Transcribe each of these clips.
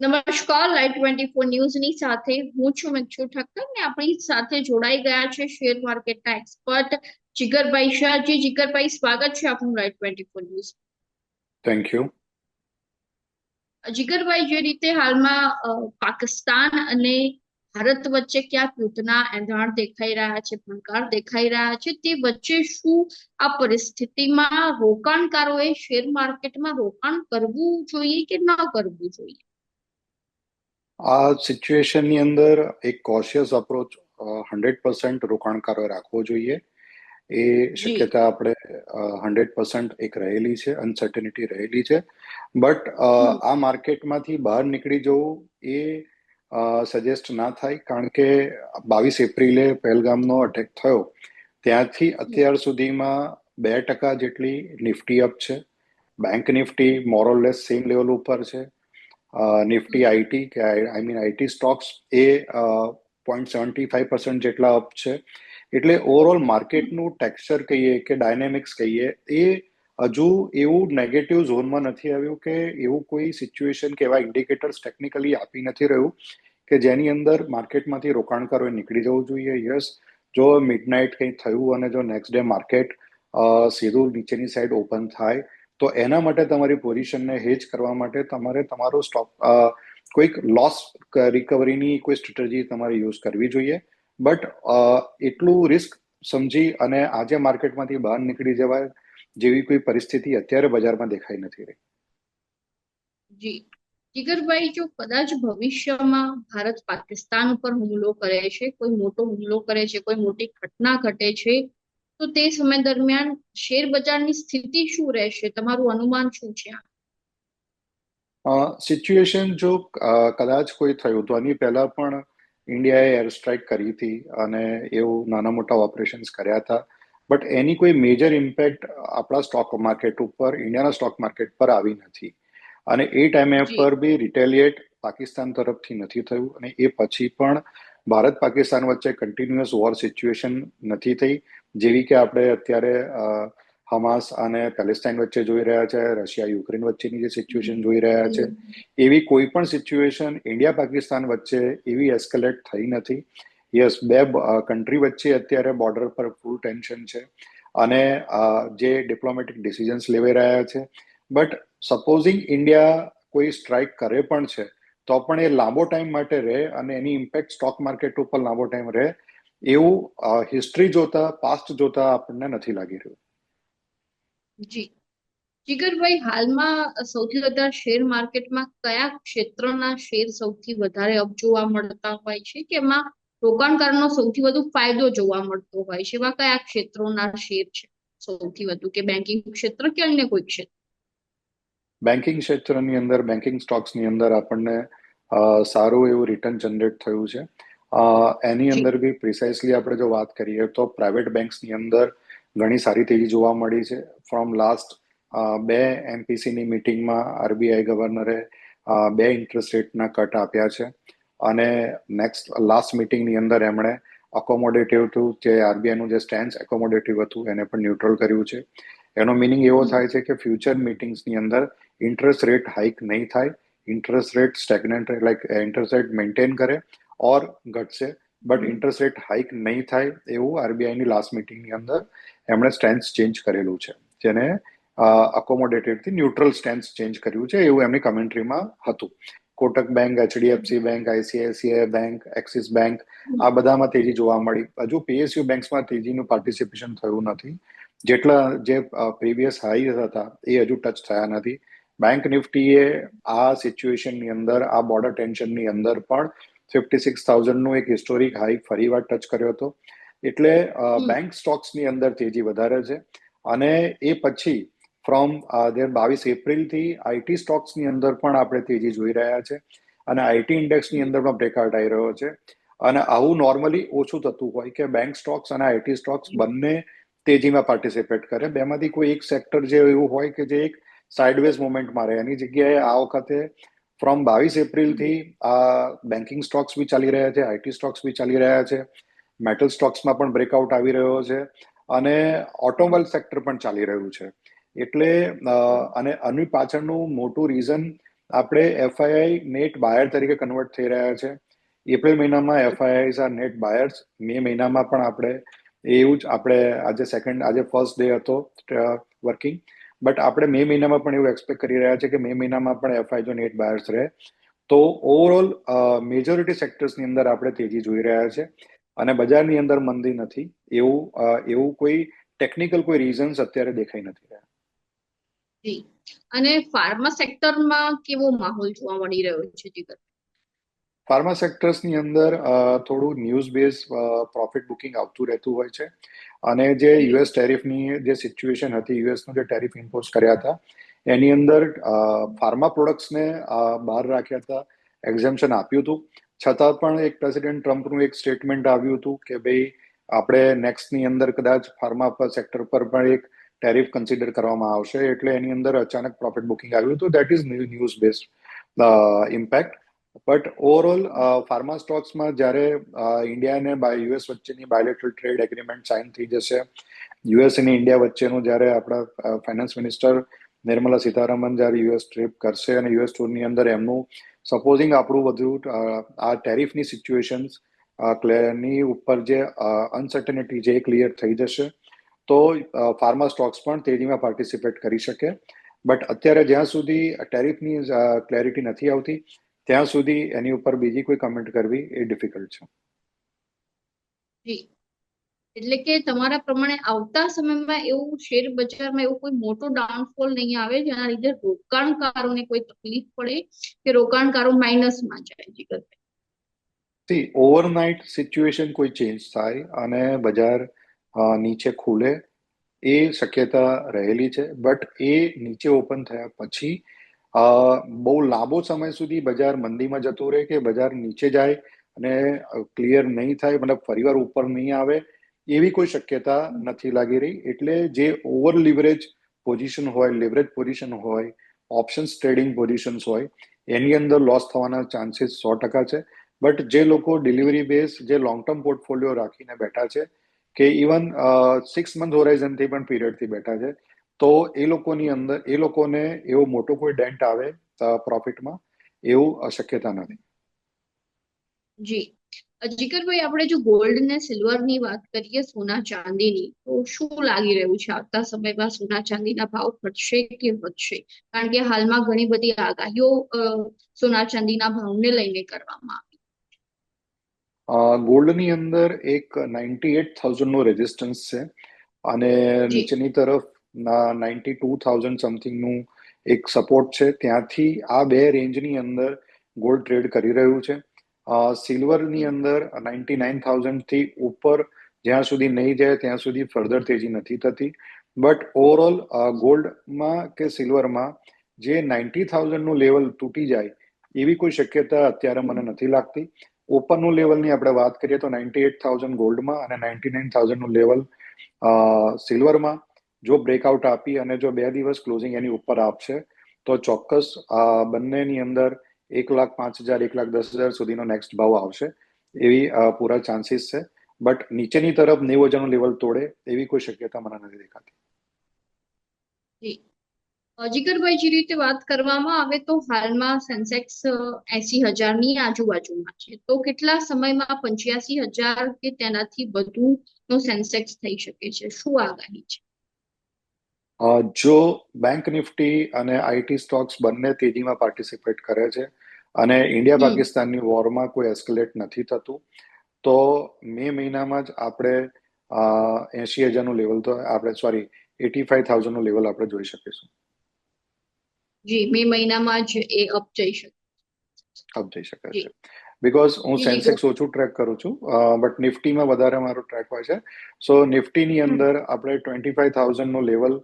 નમસ્કાર live twenty four ન્યૂઝની સાથે હું છું મેક્ષુ ઠક્કર ને આપણી સાથે જોડાઈ ગયા છે શેર માર્કેટના એક્સપર્ટ જીગરભાઈ શાહજી જીગરભાઈ સ્વાગત છે આપનું live twenty four news. Thank you Jigarbhai જે રીતે હાલમાં પાકિસ્તાન અને ભારત વચ્ચે ક્યાંક યુદ્ધના એંધાણ દેખાઈ રહ્યા છે ભણકાર દેખાઈ રહ્યા છે તે વચ્ચે શું આ પરિસ્થિતિમાં રોકાણકારોએ શેર માર્કેટમાં રોકાણ કરવું જોઈએ કે ન કરવું જોઈએ? આ સિચ્યુએશનની અંદર એક કોશિયસ અપ્રોચ હંડ્રેડ પર્સન્ટ રોકાણકારોએ રાખવો જોઈએ. એ શક્યતા આપણે હંડ્રેડ પર્સન્ટ એક રહેલી છે અનસર્ટનિટી રહેલી છે. બટ આ માર્કેટમાંથી બહાર નીકળી જવું એ સજેસ્ટ ના થાય. કારણ કે બાવીસ એપ્રિલે પહેલગામનો અટેક થયો. ત્યાંથી અત્યાર સુધીમાં બે ટકા જેટલી નિફ્ટી અપ છે. Bank nifty more or less same level ઉપર છે. નિફ્ટી આઈટી કે આઈ મીન આઈટી સ્ટોક્સ એ પોઈન્ટ સેવન્ટી ફાઈવ પર્સન્ટ જેટલા અપ છે. એટલે ઓવરઓલ માર્કેટનું ટેક્સચર કહીએ કે ડાયનેમિક્સ કહીએ, એ હજુ એવું નેગેટિવ ઝોનમાં નથી આવ્યું કે એવું કોઈ સિચ્યુએશન કે એવા ઇન્ડિકેટર્સ ટેકનિકલી આપી નથી રહ્યું કે જેની અંદર માર્કેટમાંથી રોકાણકારોએ નીકળી જવું જોઈએ. યસ જો મિડનાઇટ કંઈ થયું અને જો નેક્સ્ટ ડે માર્કેટ સીધું નીચેની સાઈડ ઓપન થાય તો એના માટે તમારી પોઝિશનને હેજ કરવા માટે તમારે તમારો સ્ટોક કોઈક લોસ રિકવરીની કોઈ સ્ટ્રેટેજી તમારે યુઝ કરવી જોઈએ. બટ એટલું રિસ્ક સમજી અને આજે માર્કેટમાંથી બહાર નીકળી જવાય જેવી કોઈ પરિસ્થિતિ અત્યારે બજારમાં દેખાઈ નથી રહી. જી. જીગરભાઈ, જો કદાચ ભવિષ્યમાં ભારત પાકિસ્તાન ઉપર હુમલો કરે છે, કોઈ મોટો હુમલો કરે છે, કોઈ મોટી ઘટના ઘટે છે તો તે સમય દરમિયાન શેર બજારની સ્થિતિ શું રહેશે? તમારું અનુમાન શું છે? સિચ્યુએશન જો કદાચ કોઈ થયું તો આની પહેલા પણ ઇન્ડિયાએ એર સ્ટ્રાઇક કરી હતી અને એવું નાના મોટા ઓપરેશન્સ કર્યા હતા. બટ એની કોઈ મેજર ઇમ્પેક્ટ આપણા સ્ટોક માર્કેટ ઉપર ઇન્ડિયાના સ્ટોક માર્કેટ પર આવી નથી. અને એ ટાઈમે પર બી રિટેલિએટ પાકિસ્તાન તરફથી નથી થયું. અને એ પછી પણ ભારત પાકિસ્તાન વચ્ચે કન્ટિન્યુઅસ વોર સિચ્યુએશન નથી થઈ, જેવી કે આપણે અત્યારે હમાસ અને પેલેસ્ટાઇન વચ્ચે જોઈ રહ્યા છે, રશિયા, યુક્રેન વચ્ચેની જે સિચ્યુએશન જોઈ રહ્યા છે, એવી કોઈ પણ સિચ્યુએશન ઇન્ડિયા પાકિસ્તાન વચ્ચે એવી એસ્કેલેટ થઈ નથી. યસ બે કન્ટ્રી વચ્ચે અત્યારે બોર્ડર પર ફૂલ ટેન્શન છે અને જે ડિપ્લોમેટિક ડિસિઝન્સ લેવાઈ રહ્યા છે. બટ સપોઝિંગ ઇન્ડિયા કોઈ સ્ટ્રાઇક કરે પણ છે તો પણ એ લાંબો ટાઈમ માટે રહે અને એની ઇમ્પેક્ટ સ્ટોક માર્કેટ ઉપર લાંબો ટાઈમ રહે, એવું હિસ્ટ્રી જોતા પાસ્ટ જોતા આપણને નથી લાગી રહ્યું. જી. જીગરભાઈ, હાલમાં સૌથી વધારે શેર માર્કેટમાં કયા ક્ષેત્રના શેર સૌથી વધારે અપ જોવા મળતા હોય છે? કે એમાં રોકાણકારનો સૌથી વધુ ફાયદો જોવા મળતો હોય છે? એવા કયા ક્ષેત્રોના શેર છે? સૌથી વધુ, કે બેન્કિંગ ક્ષેત્ર કે અન્ય કોઈ ક્ષેત્ર? બેન્કિંગ ક્ષેત્રની અંદર બેન્કિંગ સ્ટોક્સની અંદર આપણને સારું એવું રિટર્ન જનરેટ થયું છે. એની અંદર બી પ્રિસાઇસલી આપણે જો વાત કરીએ તો પ્રાઇવેટ બેન્ક્સની અંદર ઘણી સારી તેજી જોવા મળી છે. ફ્રોમ લાસ્ટ બે એમપીસીની મિટિંગમાં આરબીઆઈ ગવર્નરે બે ઇન્ટરેસ્ટ રેટના કટ આપ્યા છે. અને નેક્સ્ટ લાસ્ટ મિટિંગની અંદર એમણે અકોમોડેટિવ ટુ જે આરબીઆઈનું જે સ્ટેન્સ એકોમોડેટિવ હતું એને પણ ન્યુટ્રલ કર્યું છે. એનો મિનિંગ એવો થાય છે કે ફ્યુચર મિટિંગ્સની અંદર ઇન્ટરેસ્ટ રેટ હાઇક નહીં થાય interest rate stagnant like interest rate maintain કરે ઓર ઘટશે બટ ઇન્ટરેસ્ટ રેટ હાઇક નહીં થાય એવું આરબીઆઈની લાસ્ટ મિટિંગની અંદર એમણે સ્ટેન્સ ચેન્જ કરેલું છે. જેને અકોમોડેટેડથી ન્યુટ્રલ સ્ટેન્સ ચેન્જ કર્યું છે એવું એમની કમેન્ટ્રીમાં હતું. Kotak bank HDFC bank ICICI bank Axis bank આ બધામાં તેજી જોવા મળી. હજુ પીએસયુ બેંક્સમાં તેજીનું પાર્ટિસિપેશન થયું નથી. જેટલા જે પ્રીવિયસ હાઈ હતા એ હજુ ટચ થયા નથી. બેંક નિફ્ટીએ આ સિચ્યુએશનની અંદર આ બોર્ડર ટેન્શનની અંદર પણ ફિફ્ટી સિક્સ થાઉઝન્ડનું એક હિસ્ટોરિક હાઈ ફરીવાર ટચ કર્યો હતો. એટલે બેંક સ્ટોક્સની અંદર તેજી વધારે છે. અને એ પછી ફ્રોમ દેર બાવીસ એપ્રિલથી આઈટી સ્ટોક્સની અંદર પણ આપણે તેજી જોઈ રહ્યા છે. અને આઈટી ઇન્ડેક્સની અંદર પણ બ્રેકઆઉટ આવી રહ્યો છે. અને આવું નોર્મલી ઓછું થતું હોય કે બેંક સ્ટોક્સ અને આઈટી સ્ટોક્સ બંને તેજીમાં પાર્ટિસિપેટ કરે. બેમાંથી કોઈ એક સેક્ટર જે એવું હોય કે જે એક સાઇડવેઝ મુવમેન્ટમાં રહે. એની જગ્યાએ આ વખતે ફ્રોમ બાવીસ એપ્રિલથી આ બેન્કિંગ સ્ટોક્સ બી ચાલી રહ્યા છે આઈટી સ્ટોક્સ બી ચાલી રહ્યા છે મેટલ સ્ટોક્સમાં પણ બ્રેકઆઉટ આવી રહ્યો છે અને ઓટોમોબાઈલ સેક્ટર પણ ચાલી રહ્યું છે. એટલે અને આની પાછળનું મોટું રીઝન આપણે એફઆઈઆઈ નેટ બાયર તરીકે કન્વર્ટ થઈ રહ્યા છે. એપ્રિલ મહિનામાં FII are net buyers May મહિનામાં પણ આપણે એવું જ આપણે આજે સેકન્ડ આજે ફર્સ્ટ ડે હતો વર્કિંગ બટ આપણે મે મહિનામાં પણ એવું એક્સપેક્ટ કરી રહ્યા છે કે મે મહિનામાં પણ એફઆઈ જો નેટ બાયર્સ રહે. તો ઓવરઓલ મેજોરિટી સેક્ટર્સની અંદર આપણે તેજી જોઈ રહ્યા છે. અને બજારની અંદર મંદી નથી. એવું એવું કોઈ ટેકનિકલ કોઈ રીઝન્સ અત્યારે દેખાઈ નથી રહ્યા. અને ફાર્મા સેક્ટરમાં કેવો માહોલ જોવા મળી રહ્યો છે, જીગર? ફાર્મા સેક્ટર્સની અંદર થોડું ન્યૂઝ બેઝ પ્રોફિટ બુકિંગ આવતું રહેતું હોય છે. અને જે યુએસ ટેરિફની જે સિચ્યુએશન હતી યુએસનો જે ટેરિફ ઇમ્પોઝ કર્યા હતા, એની અંદર ફાર્મા પ્રોડક્ટ્સને બહાર રાખ્યા હતા એક્ઝેમ્પશન આપ્યું હતું. છતાં પણ એક પ્રેસિડેન્ટ ટ્રમ્પનું એક સ્ટેટમેન્ટ આવ્યું હતું કે ભાઈ, આપણે નેક્સ્ટની અંદર કદાચ ફાર્મા સેક્ટર પર પણ એક ટેરિફ કન્સિડર કરવામાં આવશે. એટલે એની અંદર અચાનક પ્રોફિટ બુકિંગ આવ્યું હતું. That is news based impact but overall pharma સ્ટોક્સમાં જ્યારે ઇન્ડિયા અને યુએસ વચ્ચેની બાયોલેટરલ ટ્રેડ એગ્રીમેન્ટ સાઇન થઈ જશે યુએસ અને ઇન્ડિયા વચ્ચેનું જ્યારે આપણા ફાઇનાન્સ મિનિસ્ટર નિર્મલા સીતારામન જ્યારે યુએસ ટ્રીપ કરશે અને યુએસ ટૂરની અંદર એમનું સપોઝિંગ આપણું બધું આ ટેરિફની સિચ્યુએશન્સની ઉપર જે અનસર્ટનિટી જે ક્લિયર થઈ જશે, તો ફાર્મા સ્ટોક્સ પણ તેજીમાં પાર્ટિસિપેટ કરી શકે. બટ અત્યારે જ્યાં સુધી ટેરિફની ક્લેરિટી નથી આવતી ત્યાં સુધી એની ઉપર બીજી કોઈ કમેન્ટ કરવી એ ડિફિકલ્ટ છે. જી. એટલે કે તમારા પ્રમાણે આવતા સમયમાં એવું શેર બજારમાં એવું કોઈ મોટો ડાઉનફોલ નહીં આવે જેના લીધે રોકાણકારોને કોઈ તકલીફ પડે કે રોકાણકારો માઇનસમાં જાય જીગરભાઈ સી ઓવરનાઇટ સિચ્યુએશન કોઈ ચેન્જ થાય અને બજાર નીચે ખુલે એ શક્યતા રહેલી છે બટ એ નીચે ઓપન થયા પછી બહુ લાંબો સમય સુધી બજાર મંદીમાં જતું રહે કે બજાર નીચે જાય અને ક્લિયર નહીં થાય, મતલબ ફરીવાર ઉપર નહીં આવે, એવી કોઈ શક્યતા નથી લાગી રહી. એટલે જે ઓવર લિવરેજ પોઝિશન હોય લિવરેજ પોઝિશન હોય ઓપ્શન્સ ટ્રેડિંગ પોઝિશન્સ હોય, એની અંદર લોસ થવાના ચાન્સીસ સો ટકા છે. બટ જે લોકો ડિલિવરી બેઝ જે લોંગ ટર્મ પોર્ટફોલિયો રાખીને બેઠા છે, કે ઇવન સિક્સ મંથ હોરાઇઝનથી પણ પીરિયડથી બેઠા છે તો એ લોકોની અંદર એ લોકોને એવો મોટો કોઈ ડેન્ટ આવે પ્રોફિટમાં એવું અશક્યતા નથી. જી. જીકરભાઈ આપણે જો ગોલ્ડ ને સિલ્વરની વાત કરીએ સોના ચાંદીની તો શું લાગી રહ્યું છે? આવતા સમયમાં સોના ચાંદીના ભાવ ઘટશે કે વધશે? કારણ કે હાલમાં ઘણી બધી આગાહીઓ સોના ચાંદીના ભાવને લઈને કરવામાં આવી. ગોલ્ડની અંદર એક નાઇન્ટી એટ થાઉઝન્ડ નો રેઝિસ્ટન્સ છે. અને નીચેની તરફ નાઇન્ટી ટુ થાઉઝન્ડ સમથિંગનું એક સપોર્ટ છે. ત્યાંથી આ બે રેન્જની અંદર ગોલ્ડ ટ્રેડ કરી રહ્યું છે. સિલ્વરની અંદર નાઇન્ટી નાઇન થાઉઝન્ડથી ઉપર જ્યાં સુધી નહીં જાય ત્યાં સુધી ફર્ધર તેજી નથી થતી. બટ ઓવરઓલ ગોલ્ડમાં કે સિલ્વરમાં જે નાઇન્ટી થાઉઝન્ડનું લેવલ તૂટી જાય એવી કોઈ શક્યતા અત્યારે મને નથી લાગતી. ઓપનનું લેવલની આપણે વાત કરીએ તો નાઇન્ટી એટ થાઉઝન્ડ ગોલ્ડમાં અને નાઇન્ટી નાઇન થાઉઝન્ડનું લેવલ સિલ્વરમાં જો બ્રેકઆઉટ આપી અને જો બે દિવસ ક્લોઝિંગ એની ઉપર આપશે, તો ચોક્કસ બંનેની અંદર એક લાખ પાંચ હજાર, એક લાખ દસ હજાર સુધીનો નેક્સ્ટ ભાવ આવશે. એવી પૂરા ચાન્સીસ છે. બટ નીચેની તરફ નેવું હજારનું લેવલ તોડે એવી કોઈ શક્યતા મને નથી દેખાતી. જીગરભાઈ, જે રીતે વાત કરવામાં આવે તો હાલમાં સેન્સેક્સ એસી હજારની આજુબાજુમાં છે. તો કેટલા સમયમાં પંચ્યાસી હજાર કે તેનાથી વધુ નો સેન્સેક્સ થઈ શકે છે? શું આગાહી છે? જો બેંક નિફ્ટી અને આઈટી સ્ટોક્સ બંને તેજીમાં પાર્ટિસિપેટ કરે છે અને ઇન્ડિયા પાકિસ્તાનની વોરમાં કોઈ એસ્કેલેટ નથી થતું તો મે મહિનામાં જ આપણે એસી હજારનું લેવલ તો આપણે સોરી એટી ફાઈવ થાઉઝન્ડનું લેવલ આપણે જોઈ શકીશું. જી મે મહિનામાં જ એ અપ જઈ શકે. અપ જઈ શકે છે. બીકોઝ હું સેન્સેક્સ ઓછું ટ્રેક કરું છું બટ નિફ્ટીમાં વધારે મારો ટ્રેક હોય છે. સો નિફ્ટીની અંદર આપણે ટ્વેન્ટી ફાઈવ થાઉઝન્ડનું લેવલ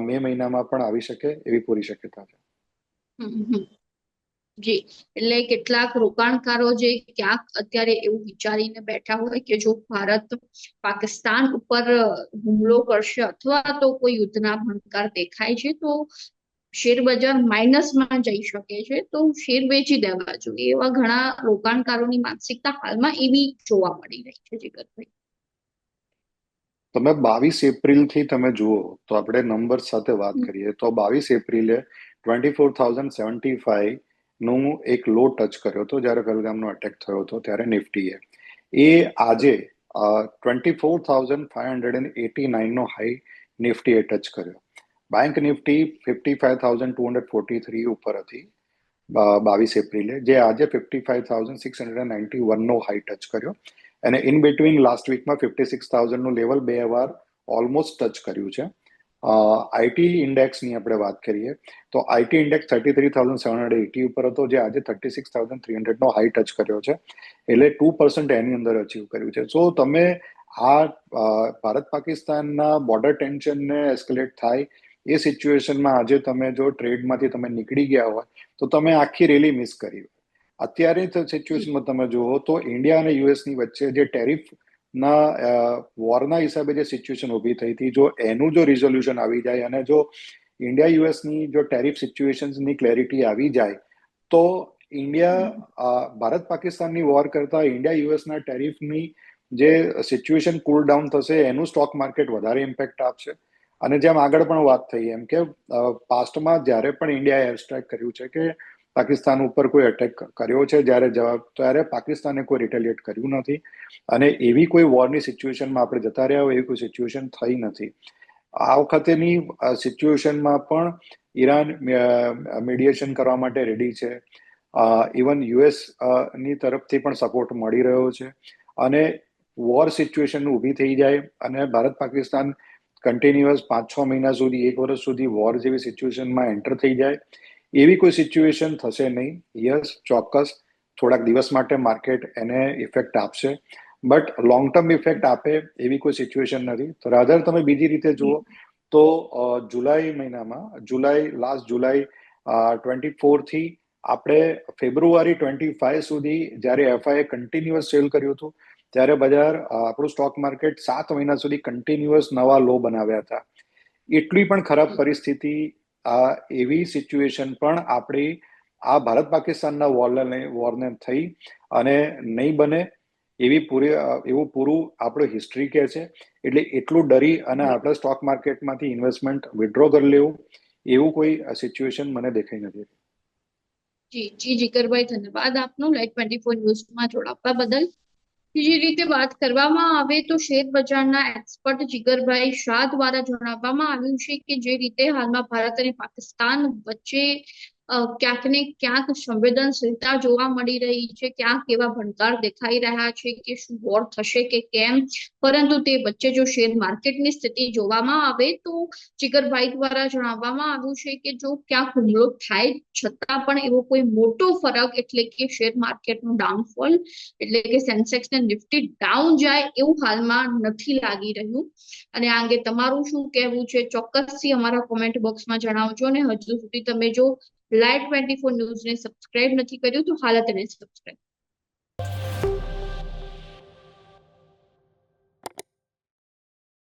મે મહિનામાં પણ આવી શકે એવી પૂરી શક્યતા છે. જી. એટલે કેટલાક રોકાણકારો જે ક્યાંક અત્યારે એવું વિચારીને બેઠા હોય કે જો ભારત પાકિસ્તાન ઉપર હુમલો કરશે અથવા તો કોઈ યુદ્ધના ભણકાર દેખાય છે, તો શેર બજાર માઇનસમાં જઈ શકે છે, તો શેર વેચી દેવા જોઈએ એવા ઘણા રોકાણકારોની માનસિકતા હાલમાં એવી જોવા મળી રહી છે જીગરભાઈ તમે બાવીસ એપ્રિલથી તમે જુઓ તો આપણે નંબર સાથે વાત કરીએ તો બાવીસ એપ્રિલે ટ્વેન્ટી ફોર થાઉઝન્ડ સેવન્ટી ફાઈવનું એક લો ટચ કર્યો હતો જ્યારે ગલગામનો અટેક થયો હતો ત્યારે નિફ્ટીએ. એ આજે twenty four thousand five hundred and eighty નાઇનનો high નિફ્ટીએ ટચ કર્યો. Bank nifty fifty five thousand two hundred forty three ઉપર હતી બાવીસ એપ્રિલે જે આજે fifty five thousand six hundred ninety વનનો high touch કર્યો. અને ઇન બિટવીન લાસ્ટ વીકમાં ફિફ્ટી સિક્સ થાઉઝન્ડનું લેવલ બે વાર ઓલમોસ્ટ ટચ કર્યું છે. આઈટી ઇન્ડેક્સની આપણે વાત કરીએ, તો IT index thirty three thousand seven hundred eighty ઉપર હતો, જે આજે થર્ટી સિક્સ થાઉઝન્ડ થ્રી હંડ્રેડનો હાઈ ટચ કર્યો છે. એટલે ટુ પર્સન્ટ એની અંદર અચીવ કર્યું છે. સો તમે આ ભારત પાકિસ્તાનના બોર્ડર ટેન્શનને એસ્કેલેટ થાય, એ સિચ્યુએશનમાં આજે તમે જો ટ્રેડમાંથી તમે નીકળી ગયા હોય, તો તમે આખી રેલી મિસ કરી અત્યારે સિચ્યુએશનમાં તમે જુઓ તો ઇન્ડિયા અને યુએસની વચ્ચે જે ટેરિફ ના વોરના હિસાબે જે સિચ્યુએશન ઊભી થઈ હતી, જો એનું જો રિઝોલ્યુશન આવી જાય અને જો ઇન્ડિયા યુએસની જો ટેરિફ સિચ્યુએશન્સની ક્લેરિટી આવી જાય, તો ઇન્ડિયા ભારત પાકિસ્તાનની વોર કરતા ઇન્ડિયા યુએસના ટેરિફની જે સિચ્યુએશન કુલ ડાઉન થશે, એનું સ્ટોક માર્કેટ વધારે ઇમ્પેક્ટ આપશે. અને જેમ આગળ પણ વાત થઈ એમ કે પાસ્ટમાં જ્યારે પણ ઇન્ડિયાએ એર સ્ટ્રાઇક કર્યું છે કે પાકિસ્તાન ઉપર કોઈ અટેક કર્યો છે? જ્યારે જવાબ, ત્યારે પાકિસ્તાને કોઈ રિટેલિએટ કર્યું નથી. અને એવી કોઈ વોરની સિચ્યુએશનમાં આપણે જતા રહ્યા હોય, એવી કોઈ સિચ્યુએશન થઈ નથી. આ વખતેની સિચ્યુએશનમાં પણ ઈરાન મીડિયેશન કરવા માટે રેડી છે. ઇવન યુએસની તરફથી પણ સપોર્ટ મળી રહ્યો છે. અને વોર સિચ્યુએશન ઊભી થઈ જાય અને ભારત પાકિસ્તાન કન્ટિન્યુઅસ પાંચ છ મહિના સુધી, એક વર્ષ સુધી વોર જેવી સિચ્યુએશનમાં એન્ટર થઈ જાય. એવી કોઈ સિચ્યુએશન થશે નહીં. યસ ચોક્કસ. થોડાક દિવસ માટે માર્કેટ એને ઇફેક્ટ આપશે. બટ લોંગ ટર્મ ઇફેક્ટ આપે એવી કોઈ સિચ્યુએશન નથી. તો રાધર તમે બીજી રીતે જુઓ તો જુલાઈ મહિનામાં, જુલાઈ લાસ્ટ જુલાઈ ટ્વેન્ટી ફોરથી આપણે ફેબ્રુઆરી ટ્વેન્ટી ફાઈવ સુધી જ્યારે એફઆઈએ કન્ટિન્યુઅસ સેલ કર્યું હતું, ત્યારે બજાર આપણું સ્ટોક માર્કેટ સાત મહિના સુધી કન્ટિન્યુઅસ નવા લો બનાવ્યા હતા. એટલી પણ ખરાબ પરિસ્થિતિ આ એવી સિચ્યુએશન પણ આપણી આ ભારત પાકિસ્તાનના વોરને વોરને થઈ અને નહીં બને એવી પૂરી, એવું પૂરું આપણું હિસ્ટ્રી કહે છે. એટલે એટલું ડરી અને આપણે સ્ટોક માર્કેટમાંથી ઇન્વેસ્ટમેન્ટ વિડ્રો કરી લેવું, એવું કોઈ સિચ્યુએશન મને દેખાઈ નથી. જી જી જીકરભાઈ, ધન્યવાદ આપનો. લાઈટ ટ્વેન્ટી ફોર ન્યૂઝમાં જોડાવા બદલ. બીજી રીતે વાત કરવામાં આવે તો શેર બજારના એક્સપર્ટ જીગરભાઈ શાહ દ્વારા જણાવવામાં આવ્યું છે કે જે રીતે હાલમાં ભારત અને પાકિસ્તાન વચ્ચે ક્યાંક ને ક્યાંક સંવેદનશીલતા જોવા મળી રહી છે, ક્યાંક એવા ભણકાર દેખાઈ રહ્યા છે કે શું વોર થશે કે કેમ? પરંતુ તે વચ્ચે જો શેર માર્કેટની સ્થિતિ જોવામાં આવે તો જીગરભાઈ દ્વારા જણાવવામાં આવ્યું છે કે જો ક્યાંક હુમલો થાય છતાં પણ એવો કોઈ મોટો ફરક એટલે કે શેર માર્કેટનું ડાઉનફોલ એટલે કે સેન્સેક્સ ને નિફ્ટી ડાઉન જાય એવું હાલમાં નથી લાગી રહ્યું. અને આ અંગે તમારું શું કહેવું છે? ચોક્કસથી અમારા કોમેન્ટ બોક્સમાં જણાવજો ને હજુ સુધી તમે જો લાઈવ ટ્વેન્ટી ફોર ન્યૂઝને સબસ્ક્રાઇબ નથી કર્યું તો હાલ તેને સબસ્ક્રાઇબ